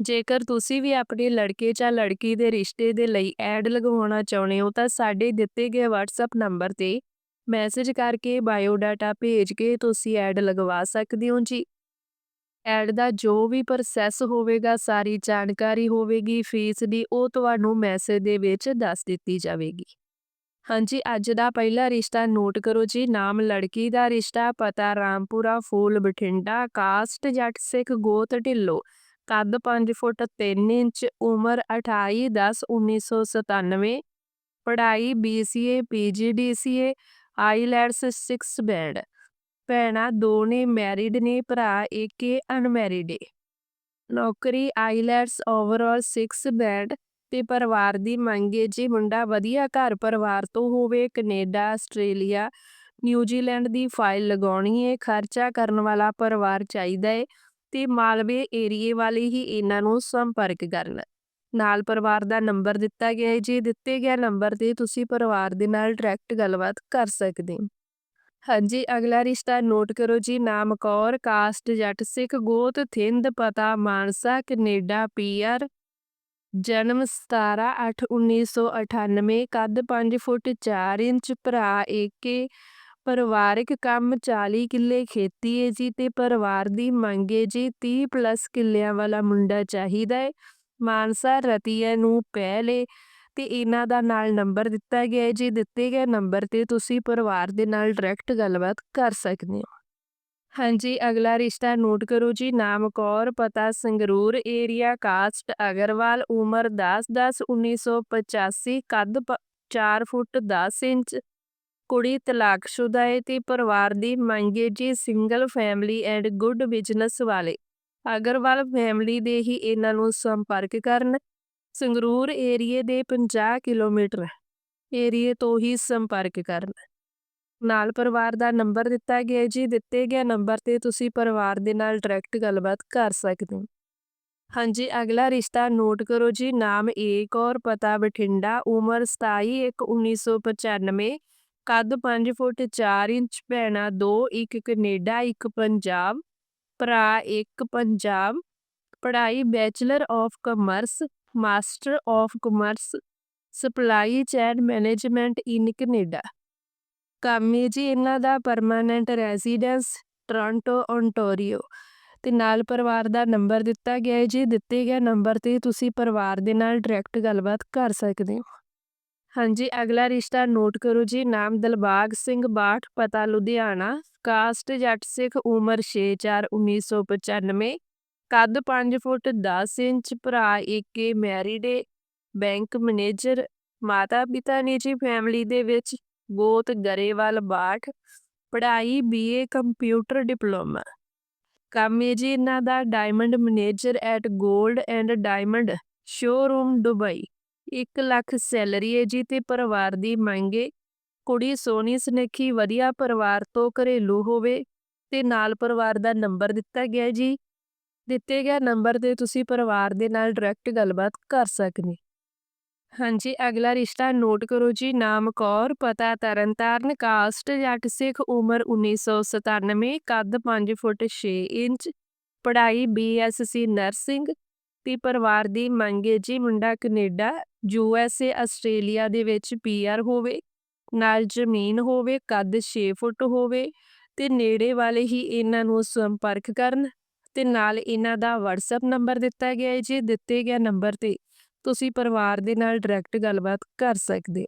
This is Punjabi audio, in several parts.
ਜੇਕਰ ਤੁਸੀਂ ਵੀ ਆਪਣੇ ਲੜਕੇ ਜਾਂ ਲੜਕੀ ਦੇ ਰਿਸ਼ਤੇ ਦੇ ਲਈ ਐਡ ਲਗਵਾਉਣਾ ਚਾਹੁੰਦੇ ਹੋ, ਤਾਂ ਸਾਡੇ ਦਿੱਤੇ ਗਏ WhatsApp ਨੰਬਰ ਤੇ ਮੈਸੇਜ ਕਰਕੇ ਬਾਇਓ ਡਾਟਾ ਭੇਜ ਕੇ ਤੁਸੀਂ ਐਡ ਲਗਵਾ ਸਕਦੇ ਹੋ ਜੀ। ਐਡ ਦਾ ਜੋ ਵੀ ਪ੍ਰੋਸੈਸ ਹੋਵੇਗਾ, ਸਾਰੀ ਜਾਣਕਾਰੀ ਹੋਵੇਗੀ ਫੀਸ ਦੀ, ਉਹ ਤੁਹਾਨੂੰ ਮੈਸੇਜ ਦੇ ਵਿੱਚ ਦੱਸ ਦਿੱਤੀ ਜਾਵੇਗੀ। ਹਾਂਜੀ, ਅੱਜ ਦਾ ਪਹਿਲਾ ਰਿਸ਼ਤਾ ਨੋਟ ਕਰੋ ਜੀ, ਨਾਮ ਲੜਕੀ ਦਾ ਰਿਸ਼ਤਾ, ਪਤਾ ਰਾਮਪੁਰਾ, ਫੂਲ ਬਠਿੰਡਾ, ਕਾਸਟ, ਜੱਟ ਸਿੱਖ, ਗੋਤ, ਢਿੱਲੋ। ਕੱਦ 5 ਫੁੱਟ 3 ਇੰਚ, ਉਮਰ 28 10 1997 ਪੜ੍ਹਾਈ BCA PGDCA ਆਈਲੈਟਸ 6 ਬੈਂਡ ਭੈਣਾਂ ਦੋ ਨੇ ਮੈਰਿਡ ਨੇ, ਭਰਾ ਇੱਕ ਏ ਅਨਮੈਰਿਡ ਏ। ਨੌਕਰੀ ਆਈਲੈਟਸ ਓਵਰਆਲ 6 ਬੈਂਡ ਤੇ ਪਰਿਵਾਰ ਦੀ ਮੰਗ ਮੰਗੇ ਜੀ ਮੁੰਡਾ ਵਧੀਆ ਘਰ ਪਰਿਵਾਰ ਤੋਂ ਹੋਵੇ, ਕੈਨੇਡਾ, ਆਸਟ੍ਰੇਲੀਆ, ਨਿਊਜ਼ੀਲੈਂਡ ਦੀ ਫਾਈਲ ਲਗਾਉਣੀ ਏ, ਖਰਚਾ ਕਰਨ ਵਾਲਾ ਪਰਿਵਾਰ ਚਾਹੀਦਾ ਏ। ਤੇ ਮਾਲਵੇ ਏਰੀਏ ਵਾਲੇ ਹੀ ਇਹਨਾਂ ਨੂੰ ਸੰਪਰਕ ਕਰਨ। ਨਾਲ ਪਰਿਵਾਰ ਦਾ ਨੰਬਰ ਦਿੱਤਾ ਗਿਆ ਹੈ ਜੀ ਦਿੱਤੇ ਗਿਆ ਨੰਬਰ ਤੇ ਤੁਸੀਂ ਪਰਿਵਾਰ ਦੇ ਨਾਲ ਡਾਇਰੈਕਟ ਗੱਲਬਾਤ ਕਰ ਸਕਦੇ ਹੋ। ਹਾਂਜੀ, ਅਗਲਾ ਰਿਸ਼ਤਾ ਨੋਟ ਕਰੋ ਜੀ। ਨਾਮ ਕੌਰ, ਕਾਸਟ ਜੱਟ ਸਿੱਖ, ਗੋਤ, ਥਿੰਦ, ਪਤਾ, ਮਾਨਸਾ, ਕੈਨੇਡਾ, ਪੀਆਰ। ਜਨਮ 17/8/1998 ਕੱਦ 5 ਫੁੱਟ 4 ਇੰਚ, ਭਰਾ ਏਕੇ ਪਰਿਵਾਰਿਕ ਕੰਮ 40 ਕਿੱਲੇ ਖੇਤੀ ਹੈ ਜੀ ਤੇ ਪਰਿਵਾਰ ਦੀ ਮੰਗ ਹੈ ਜੀ 30 ਪਲੱਸ ਕਿੱਲਿਆਂ ਵਾਲਾ ਮੁੰਡਾ ਚਾਹੀਦਾ ਹੈ ਮਾਨਸਾ ਰਤੀਆ ਨੂੰ ਪਹਿਲੇ ਤੇ ਇਹਨਾਂ ਦਾ ਨਾਲ ਨੰਬਰ ਦਿੱਤਾ ਗਿਆ ਹੈ ਜੀ ਦਿੱਤੇ ਗਏ ਨੰਬਰ ਤੇ ਤੁਸੀਂ ਪਰਿਵਾਰ ਦੇ ਨਾਲ ਡਾਇਰੈਕਟ ਗੱਲਬਾਤ ਕਰ ਸਕਦੇ ਹੋ। ਹਾਂਜੀ, ਅਗਲਾ ਰਿਸ਼ਤਾ ਨੋਟ ਕਰੋ ਜੀ। ਨਾਮ ਕੌਰ, ਪਤਾ ਸੰਗਰੂਰ, ਏਰੀਆ ਕਾਸਟ, ਅਗਰਵਾਲ, ਉਮਰ 10 10 1985 ਕੱਦ 4 ਫੁੱਟ 10 ਇੰਚ ਕੁੜੀ ਤਲਾਕਸ਼ੁਦਾ ਹੈ ਤੇ ਪਰਿਵਾਰ ਦੀ ਮੰਗ ਹੈ ਜੀ single family and good business ਵਾਲੇ ਅਗਰਵਾਲ ਫੈਮਿਲੀ ਦੇ ਹੀ ਇਹਨਾਂ ਨੂੰ ਸੰਪਰਕ ਕਰਨ, ਸੰਗਰੂਰ ਏਰੀਏ ਦੇ 50 ਕਿਲੋਮੀਟਰ ਏਰੀਏ ਤੋਂ ਹੀ ਸੰਪਰਕ ਕਰਨ। ਨਾਲ ਪਰਿਵਾਰ ਦਾ ਨੰਬਰ ਦਿੱਤਾ ਗਿਆ ਜੀ, ਦਿੱਤੇ ਗਿਆ ਨੰਬਰ ਤੇ ਤੁਸੀਂ ਪਰਿਵਾਰ ਦੇ ਨਾਲ ਡਾਇਰੈਕਟ ਗੱਲਬਾਤ ਕਰ ਸਕਦੇ ਹੋ। ਹਾਂਜੀ, ਅਗਲਾ ਰਿਸ਼ਤਾ ਨੋਟ ਕਰੋ ਜੀ, ਨਾਮ ਏਕ ਔਰ ਪਤਾ ਬਠਿੰਡਾ, ਉਮਰ 27 1 1995 ਕੱਦ 5 ਫੁੱਟ 4 ਇੰਚ, ਭੈਣਾਂ 2 ਇੱਕ ਕੈਨੇਡਾ, ਇੱਕ ਪੰਜਾਬ, ਭਰਾ ਇੱਕ ਪੰਜਾਬ, ਪੜ੍ਹਾਈ bachelor of commerce, master of commerce, supply chain management in Canada. ਕੰਮ ਜੀ ਇਹਨਾਂ ਦਾ ਪਰਮਾਨੈਂਟ ਰੈਜ਼ੀਡੈਂਸ ਟੋਰਾਂਟੋ ਓਨਟਾਰੀਓ ਤੇ ਨਾਲ ਪਰਿਵਾਰ ਦਾ ਨੰਬਰ ਦਿੱਤਾ ਗਿਆ ਹੈ ਜੀ, ਦਿੱਤੇ ਗਏ ਨੰਬਰ ਤੇ ਤੁਸੀਂ ਪਰਿਵਾਰ ਦੇ ਨਾਲ ਡਾਇਰੈਕਟ ਗੱਲਬਾਤ ਕਰ ਸਕਦੇ ਹੋ। ਹਾਂਜੀ, ਅਗਲਾ ਰਿਸ਼ਤਾ ਨੋਟ ਕਰੋ ਜੀ, ਨਾਮ ਦਿਲਬਾਗ ਸਿੰਘ ਬਾਠ, ਪਤਾ ਲੁਧਿਆਣਾ, ਕਾਸਟ ਜੱਟ ਸਿੱਖ ਉਮਰ 6/4 1995 ਕੱਦ 5 ਫੁੱਟ 10 ਇੰਚ, ਭਰਾ ਏਕੇ ਮੈਰਿਡ ਬੈਂਕ ਮੈਨੇਜਰ, ਮਾਤਾ ਪਿਤਾ ਨੇ ਜੀ ਫੈਮਿਲੀ ਦੇ ਵਿੱਚ, ਗੋਤ ਗਰੇਵਾਲ ਬਾਠ, ਪੜ੍ਹਾਈ, ਬੀਏ, ਕੰਪਿਊਟਰ ਡਿਪਲੋਮਾ। ਕੰਮ ਹੈ ਜੀ ਇਹਨਾਂ ਦਾ, ਡਾਇਮੰਡ ਮੈਨੇਜਰ ਐਟ 골ਡ and diamond showroom Dubai. 1 lakh salary ਹੈ ਜੀ ਤੇ ਪਰਿਵਾਰ ਦੀ ਮੰਗ ਮੰਗੇ ਕੁੜੀ ਸੋਹਣੀ, ਸੁਨੱਖੀ, ਵਧੀਆ ਪਰਿਵਾਰ ਤੋਂ ਘਰੇਲੂ ਹੋਵੇ ਤੇ ਨਾਲ ਪਰਿਵਾਰ ਦਾ ਨੰਬਰ ਦਿੱਤਾ ਗਿਆ ਜੀ। ਦਿੱਤੇ ਗਿਆ ਨੰਬਰ ਤੇ ਤੁਸੀਂ ਪਰਿਵਾਰ ਦੇ ਨਾਲ ਡਾਇਰੈਕਟ ਗੱਲਬਾਤ ਕਰ ਸਕਦੇ ਹਾਂਜੀ, ਅਗਲਾ ਰਿਸ਼ਤਾ ਨੋਟ ਕਰੋ ਜੀ, ਨਾਮ ਕੌਰ, ਪਤਾ ਤਰਨਤਾਰਨ, ਕਾਸਟ ਜੱਟ ਸਿੱਖ, ਉਮਰ 1997 ਕੱਦ 5 ਫੁੱਟ 6 ਇੰਚ, ਪੜ੍ਹਾਈ ਬੀਐਸਸੀ ਨਰਸਿੰਗ ਤੇ ਪਰਿਵਾਰ ਦੀ ਮੰਗ ਮੰਗੇ ਜੀ ਮੁੰਡਾ Canada U S A, Australia ਦੇ ਵਿੱਚ ਪੀਆਰ ਹੋਵੇ, ਨਾਲ ਜ਼ਮੀਨ ਹੋਵੇ, ਕੱਦ 6 ਫੁੱਟ ਹੋਵੇ ਤੇ ਨੇੜੇ ਵਾਲੇ ਹੀ ਇਹਨਾਂ ਨੂੰ ਸੰਪਰਕ ਕਰਨ ਤੇ ਨਾਲ ਇਹਨਾਂ ਦਾ WhatsApp ਨੰਬਰ ਦਿੱਤਾ ਗਿਆ ਹੈ। ਜੀ ਦਿੱਤੇ ਗਿਆ ਨੰਬਰ ਤੇ ਤੁਸੀਂ ਪਰਿਵਾਰ ਦੇ ਨਾਲ ਡਾਇਰੈਕਟ ਗੱਲਬਾਤ ਕਰ ਸਕਦੇ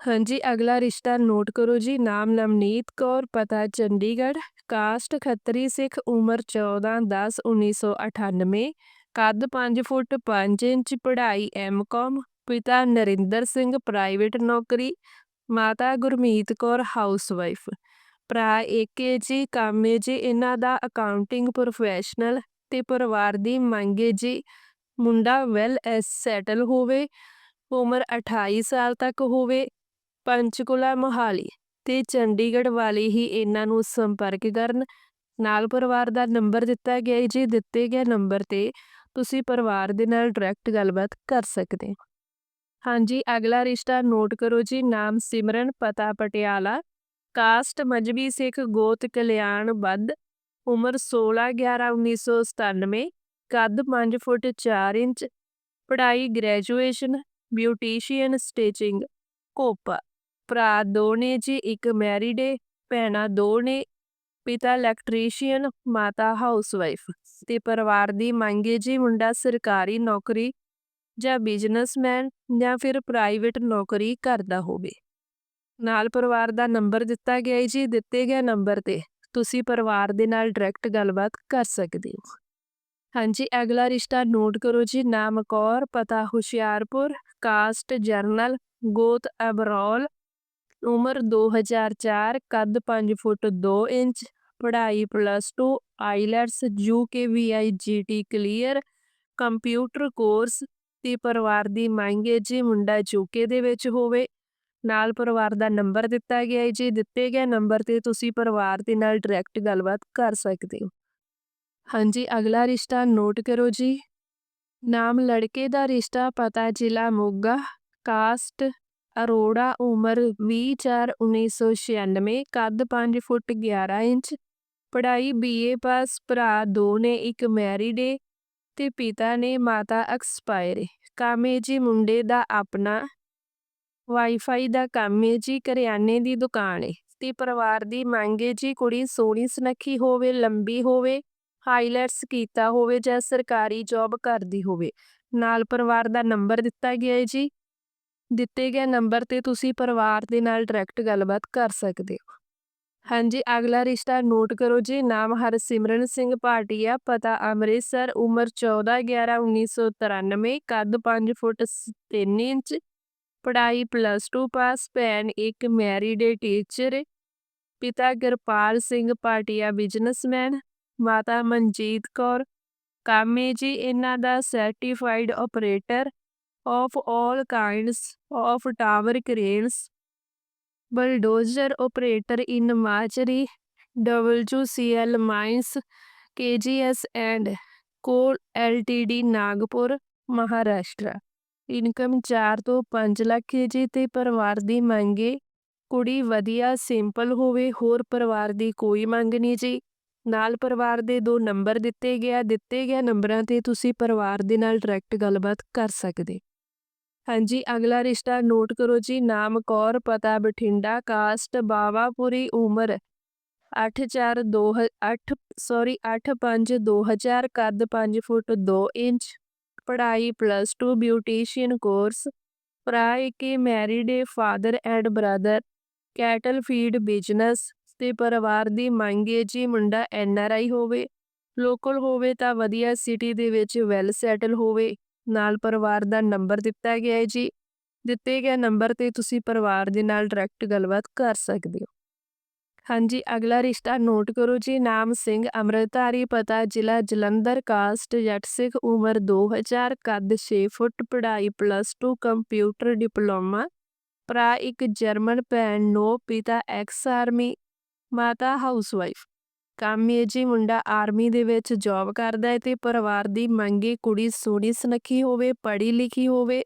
ਹਾਂਜੀ, ਅਗਲਾ ਰਿਸ਼ਤਾ ਨੋਟ ਕਰੋ ਜੀ। ਨਾਮ ਨਵਨੀਤ ਕੌਰ, ਪਤਾ ਚੰਡੀਗੜ੍ਹ, ਕਾਸਟ ਖੱਤਰੀ ਸਿੱਖ, ਉਮਰ 14 10 1998 ਕੱਦ 5 ਫੁੱਟ 5 ਇੰਚ ਪੜ੍ਹਾਈ ਐਮਕਾਮ ਪਿਤਾ ਨਰਿੰਦਰ ਸਿੰਘ, ਪ੍ਰਾਈਵੇਟ ਨੌਕਰੀ, ਮਾਤਾ ਗੁਰਮੀਤ ਕੌਰ, ਹਾਊਸਵਾਈਫ। ਭਰਾ ਏਕੇ ਜੀ, ਕਾਮੇ ਜੀ, ਇਹਨਾਂ ਦਾ ਅਕਾਊਂਟਿੰਗ ਪ੍ਰੋਫੈਸ਼ਨਲ ਤੇ ਪਰਿਵਾਰ ਦੀ ਮੰਗੇ ਜੀ। ਮੁੰਡਾ ਵੈਲ ਐਸ ਸੈਟਲ ਹੋਵੇ, ਉਮਰ 28 ਸਾਲ ਤੱਕ ਹੋਵੇ, ਪੰਚਕੁਲਾ ਮੋਹਾਲੀ ਤੇ ਚੰਡੀਗੜ੍ਹ ਵਾਲੇ ਹੀ ਇਹਨਾਂ ਨੂੰ ਸੰਪਰਕ ਕਰਨ। ਨਾਲ ਪਰਿਵਾਰ ਦਾ ਨੰਬਰ ਦਿੱਤਾ ਗਿਆ ਹੈ ਜੀ, ਦਿੱਤੇ ਗਏ ਨੰਬਰ ਤੇ ਤੁਸੀਂ ਪਰਿਵਾਰ ਦੇ ਨਾਲ ਡਾਇਰੈਕਟ ਗੱਲਬਾਤ ਕਰ ਸਕਦੇ ਹਾਂਜੀ, ਅਗਲਾ ਰਿਸ਼ਤਾ ਨੋਟ ਕਰੋ ਜੀ, ਨਾਮ ਸਿਮਰਨ, ਪਤਾ ਪਟਿਆਲਾ ਕਾਸਟ ਮਜਬੀ ਸਿੱਖ, ਗੋਤ ਕਲਿਆਣ ਬੱਧ ਉਮਰ 16 11 1997 ਕੱਦ 5 ਫੁੱਟ 4 ਇੰਚ, ਪੜ੍ਹਾਈ ਗ੍ਰੈਜੂਏਸ਼ਨ ਬਿਊਟੀਸ਼ੀਅਨ ਸਟਿਚਿੰਗ ਕੋਪਾ ਭਰਾ ਦੋ ਨੇ ਜੀ, ਇੱਕ ਮੈਰਿਡ ਏ, ਭੈਣਾਂ ਦੋ ਨੇ ਪਿਤਾ ਇਲੈਕਟ੍ਰੀਸ਼ੀਅਨ ਮਾਤਾ ਹਾਊਸਵਾਈਫ ਤੇ ਪਰਿਵਾਰ ਦੀ ਮੰਗ ਹੈ ਜੀ ਮੁੰਡਾ ਸਰਕਾਰੀ ਨੌਕਰੀ ਜਾਂ ਬਿਜ਼ਨਸਮੈਨ ਜਾਂ ਫਿਰ ਪ੍ਰਾਈਵੇਟ ਨੌਕਰੀ ਕਰਦਾ ਹੋਵੇ ਨਾਲ ਪਰਿਵਾਰ ਦਾ ਨੰਬਰ ਦਿੱਤਾ ਗਿਆ ਹੈ ਜੀ ਦਿੱਤੇ ਗਏ ਨੰਬਰ ਤੇ ਤੁਸੀਂ ਪਰਿਵਾਰ ਦੇ ਨਾਲ ਡਾਇਰੈਕਟ ਗੱਲਬਾਤ ਕਰ ਸਕਦੇ ਹੋ ਹਾਂਜੀ ਅਗਲਾ ਰਿਸ਼ਤਾ ਨੋਟ ਕਰੋ ਜੀ ਨਾਮ ਕੌਰ ਪਤਾ ਹੁਸ਼ਿਆਰਪੁਰ ਕਾਸਟ ਜਰਨਲ ਗੋਤ ਅਬਰੋਲ ਉਮਰ 2004 ਕੱਦ 5 ਫੁੱਟ 2 ਇੰਚ ਪੜ੍ਹਾਈ plus 2 IELTS UK VIGT clear computer course ਤੇ ਪਰਿਵਾਰ ਦੀ ਮੰਗ ਹੈ ਜੀ, ਮੁੰਡਾ ਯੂਕੇ ਦੇ ਵਿੱਚ ਹੋਵੇ। ਨਾਲ ਪਰਿਵਾਰ ਦਾ ਨੰਬਰ ਦਿੱਤਾ ਗਿਆ ਹੈ ਜੀ, ਦਿੱਤੇ ਗਏ ਨੰਬਰ ਤੇ ਤੁਸੀਂ ਪਰਿਵਾਰ ਦੇ ਨਾਲ ਡਾਇਰੈਕਟ ਗੱਲਬਾਤ ਕਰ ਸਕਦੇ ਹੋ। ਹਾਂਜੀ, ਅਗਲਾ ਰਿਸ਼ਤਾ ਨੋਟ ਕਰੋ ਜੀ। ਨਾਮ ਲੜਕੇ ਦਾ ਰਿਸ਼ਤਾ, ਪਤਾ ਜ਼ਿਲ੍ਹਾ ਮੋਗਾ ਕਾਸਟ ਅਰੋੜਾ, ਉਮਰ 20/4/1996 ਕੱਦ 5 ਫੁੱਟ 11 ਇੰਚ ਪੜ੍ਹਾਈ ਬੀਏ ਪਾਸ, ਭਰਾ ਦੋ ਨੇ, ਇੱਕ ਮੈਰਿਡ ਏ ਤੇ ਪਿਤਾ ਨੇ ਮਾਤਾ ਐਕਸਪਾਇਰ ਏ। ਕੰਮ ਏ ਜੀ ਮੁੰਡੇ ਦਾ ਆਪਣਾ ਵਾਈਫਾਈ ਦਾ ਕੰਮ ਏ ਜੀ, ਕਰਿਆਨੇ ਦੀ ਦੁਕਾਨ ਏ ਤੇ ਪਰਿਵਾਰ ਦੀ ਮੰਗ ਏ ਜੀ ਕੁੜੀ ਸੋਹਣੀ ਸੁਨੱਖੀ ਹੋਵੇ, ਲੰਬੀ ਹੋਵੇ ਹਾਈਲਾਈਟਸ ਕੀਤਾ ਹੋਵੇ ਜਾਂ ਸਰਕਾਰੀ ਜੌਬ ਕਰਦੀ ਹੋਵੇ। ਨਾਲ ਪਰਿਵਾਰ ਦਾ ਨੰਬਰ ਦਿੱਤਾ ਗਿਆ ਹੈ ਜੀ। ਦਿੱਤੇ ਗਏ ਨੰਬਰ ਤੇ ਤੁਸੀਂ ਪਰਿਵਾਰ ਦੇ ਨਾਲ ਡਾਇਰੈਕਟ ਗੱਲਬਾਤ ਕਰ ਸਕਦੇ ਹੋ। ਹਾਂਜੀ, ਅਗਲਾ ਰਿਸ਼ਤਾ ਨੋਟ ਕਰੋ ਜੀ, ਨਾਮ ਹਰਸਿਮਰਨ ਸਿੰਘ ਭਾਟੀਆ ਪਤਾ ਅੰਮ੍ਰਿਤਸਰ, ਉਮਰ 14 11 1993 ਕੱਦ 5 ਫੁੱਟ 3 ਇੰਚ, ਪੜ੍ਹਾਈ ਪਲੱਸ 2 ਪਾਸ ਭੈਣ ਇੱਕ ਮੈਰਿਡ ਟੀਚਰ ਪਿਤਾ ਗੁਰਪਾਲ ਸਿੰਘ ਭਾਟੀਆ ਬਿਜ਼ਨਸਮੈਨ ਮਾਤਾ ਮਨਜੀਤ ਕੌਰ, ਕਾਮੇ ਜੀ ਇਹਨਾਂ ਦਾ certified operator of all kinds of tower cranes bulldozer operator in ਮਾਚਰੀ WCL mines KGS and coal LTD Nagpur, Maharashtra. Income 4 ਤੋਂ 5 ਲੱਖ ਹੈ ਜੀ ਤੇ ਪਰਿਵਾਰ ਦੀ ਮੰਗੇ ਕੁੜੀ ਵਧੀਆ, ਸਿੰਪਲ ਹੋਵੇ, ਹੋਰ ਪਰਿਵਾਰ ਦੀ ਕੋਈ ਮੰਗ ਨਹੀਂ ਜੀ। ਨਾਲ ਪਰਿਵਾਰ ਦੇ ਦੋ ਨੰਬਰ ਦਿੱਤੇ ਗਿਆ ਦਿੱਤੇ ਗਿਆ ਨੰਬਰਾਂ ਤੇ ਤੁਸੀਂ ਪਰਿਵਾਰ ਦੇ ਨਾਲ ਡਾਇਰੈਕਟ ਗੱਲਬਾਤ ਕਰ ਸਕਦੇ। ਹਾਂਜੀ, ਅਗਲਾ ਰਿਸ਼ਤਾ ਨੋਟ ਕਰੋ ਜੀ, ਨਾਮ ਕੌਰ, ਪਤਾ ਬਠਿੰਡਾ, ਕਾਸਟ ਬਾਵਾਪੁਰੀ, ਉਮਰ 842 8 ਸੌਰੀ 85 2000 ਕੱਦ 5 ਫੁੱਟ 2 ਇੰਚ, ਪੜ੍ਹਾਈ ਪਲੱਸ 2 ਬਿਊਟੀਸ਼ੀਅਨ ਕੋਰਸ ਭਰਾ ਕੇ married A father and brother cattle feed business ਤੇ ਪਰਿਵਾਰ ਦੀ ਮੰਗ ਹੈ ਜੀ, ਮੁੰਡਾ ਐਨ ਆਰ ਆਈ ਹੋਵੇ ਲੋਕਲ ਹੋਵੇ ਤਾਂ ਵਧੀਆ ਸਿਟੀ ਦੇ ਵਿੱਚ ਵੈਲ ਸੈਟਲ ਹੋਵੇ। ਨਾਲ ਪਰਿਵਾਰ ਦਾ ਨੰਬਰ ਦਿੱਤਾ ਗਿਆ ਹੈ ਜੀ। ਦਿੱਤੇ ਗਏ ਨੰਬਰ ਤੇ ਤੁਸੀਂ ਪਰਿਵਾਰ ਦੇ ਨਾਲ ਡਾਇਰੈਕਟ ਗੱਲਬਾਤ ਕਰ ਸਕਦੇ ਹੋ। ਹਾਂਜੀ, ਅਗਲਾ ਰਿਸ਼ਤਾ ਨੋਟ ਕਰੋ ਜੀ। ਨਾਮ ਸਿੰਘ ਅਮਰਤਾਰੀ ਪਤਾ ਜ਼ਿਲ੍ਹਾ ਜਲੰਧਰ, ਕਾਸਟ ਜੱਟ ਸਿੱਖ, ਉਮਰ 2000 ਕੱਦ 6 ਫੁੱਟ, ਪੜ੍ਹਾਈ ਪਲੱਸ 2 ਕੰਪਿਊਟਰ ਡਿਪਲੋਮਾ ਭਰਾ ਇੱਕ ਜਰਮਨ, ਭੈਣ ਨੋ, ਪਿਤਾ ਐਕਸ ਆਰਮੀ ਮਾਤਾ ਹਾਊਸਵਾਈਫ ਕੰਮ ਇਹ ਜੀ ਮੁੰਡਾ ਆਰਮੀ ਦੇ ਵਿੱਚ ਜੌਬ ਕਰਦਾ ਹੈ ਤੇ ਪਰਿਵਾਰ ਦੀ ਮੰਗੀ ਕੁੜੀ ਸੋਹਣੀ ਸੁਨੱਖੀ ਹੋਵੇ, ਪੜ੍ਹੀ ਲਿਖੀ ਹੋਵੇ,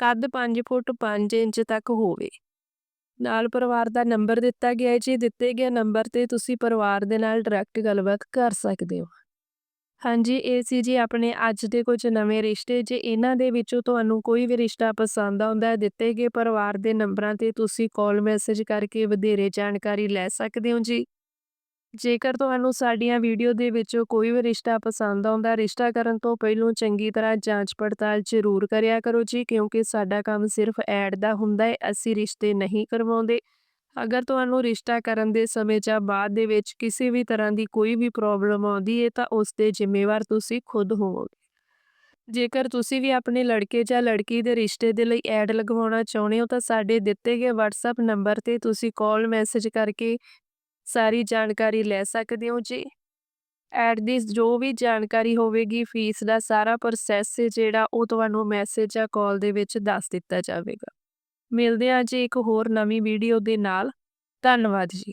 ਕੱਦ 5 ਫੁੱਟ 5 ਇੰਚ ਤੱਕ ਹੋਵੇ। ਨਾਲ ਪਰਿਵਾਰ ਦਾ ਨੰਬਰ ਦਿੱਤਾ ਗਿਆ ਹੈ ਜੀ, ਦਿੱਤੇ ਗਏ ਨੰਬਰ ਤੇ ਤੁਸੀਂ ਪਰਿਵਾਰ ਦੇ ਨਾਲ ਡਾਇਰੈਕਟ ਗੱਲਬਾਤ ਕਰ ਸਕਦੇ ਹੋ। ਹਾਂਜੀ, ਇਹ ਸੀ ਜੀ ਆਪਣੇ ਅੱਜ ਦੇ ਕੁਝ ਨਵੇਂ ਰਿਸ਼ਤੇ। ਜੇ ਇਹਨਾਂ ਦੇ ਵਿੱਚੋਂ ਤੁਹਾਨੂੰ ਕੋਈ ਵੀ ਰਿਸ਼ਤਾ ਪਸੰਦ ਆਉਂਦਾ ਹੈ, ਦਿੱਤੇ ਗਏ ਪਰਿਵਾਰ ਦੇ ਨੰਬਰਾਂ ਤੇ ਤੁਸੀਂ ਕਾਲ ਮੈਸੇਜ ਕਰਕੇ ਵਧੇਰੇ ਜਾਣਕਾਰੀ ਲੈ ਸਕਦੇ ਹੋ ਜੀ। ਜੇਕਰ ਤੁਹਾਨੂੰ ਸਾਡੀਆਂ ਵੀਡੀਓ ਦੇ ਵਿੱਚੋਂ ਕੋਈ ਵੀ ਰਿਸ਼ਤਾ ਪਸੰਦ ਆਉਂਦਾ, ਰਿਸ਼ਤਾ ਕਰਨ ਤੋਂ ਪਹਿਲਾਂ ਚੰਗੀ ਤਰ੍ਹਾਂ ਜਾਂਚ ਪੜਤਾਲ ਜ਼ਰੂਰ ਕਰਿਆ ਕਰੋ ਜੀ, ਕਿਉਂਕਿ ਸਾਡਾ ਕੰਮ ਸਿਰਫ ਐਡ ਦਾ ਹੁੰਦਾ ਹੈ ਅਸੀਂ ਰਿਸ਼ਤੇ ਨਹੀਂ ਕਰਵਾਉਂਦੇ। ਅਗਰ ਤੁਹਾਨੂੰ ਰਿਸ਼ਤਾ ਕਰਨ ਦੇ ਸਮੇਂ ਜਾਂ ਬਾਅਦ ਦੇ ਵਿੱਚ ਕਿਸੇ ਵੀ ਤਰ੍ਹਾਂ ਦੀ ਕੋਈ ਵੀ ਪ੍ਰੋਬਲਮ ਆਉਂਦੀ ਹੈ ਤਾਂ ਉਸ ਦੇ ਜ਼ਿੰਮੇਵਾਰ ਤੁਸੀਂ ਖੁਦ ਹੋਵੋਗੇ। ਜੇਕਰ ਤੁਸੀਂ ਵੀ ਆਪਣੇ ਲੜਕੇ ਜਾਂ ਲੜਕੀ ਦੇ ਰਿਸ਼ਤੇ ਦੇ ਲਈ ਐਡ ਲਗਵਾਉਣਾ ਚਾਹੁੰਦੇ ਹੋ, ਤਾਂ ਸਾਡੇ ਦਿੱਤੇ ਗਏ WhatsApp ਨੰਬਰ ਤੇ ਤੁਸੀਂ ਕਾਲ ਮੈਸੇਜ ਕਰਕੇ ਸਾਰੀ ਜਾਣਕਾਰੀ ਲੈ ਸਕਦੇ ਹੋ ਜੀ। ਐਟ ਦਿਸ ਜੋ ਵੀ ਜਾਣਕਾਰੀ ਹੋਵੇਗੀ ਫੀਸ ਦਾ ਸਾਰਾ ਪ੍ਰੋਸੈਸ ਜਿਹੜਾ, ਉਹ ਤੁਹਾਨੂੰ ਮੈਸੇਜ ਜਾਂ ਕਾਲ ਦੇ ਵਿੱਚ ਦੱਸ ਦਿੱਤਾ ਜਾਵੇਗਾ। ਮਿਲਦੇ ਹਾਂ ਜੀ ਇੱਕ ਹੋਰ ਨਵੀਂ ਵੀਡੀਓ ਦੇ ਨਾਲ। ਧੰਨਵਾਦ ਜੀ।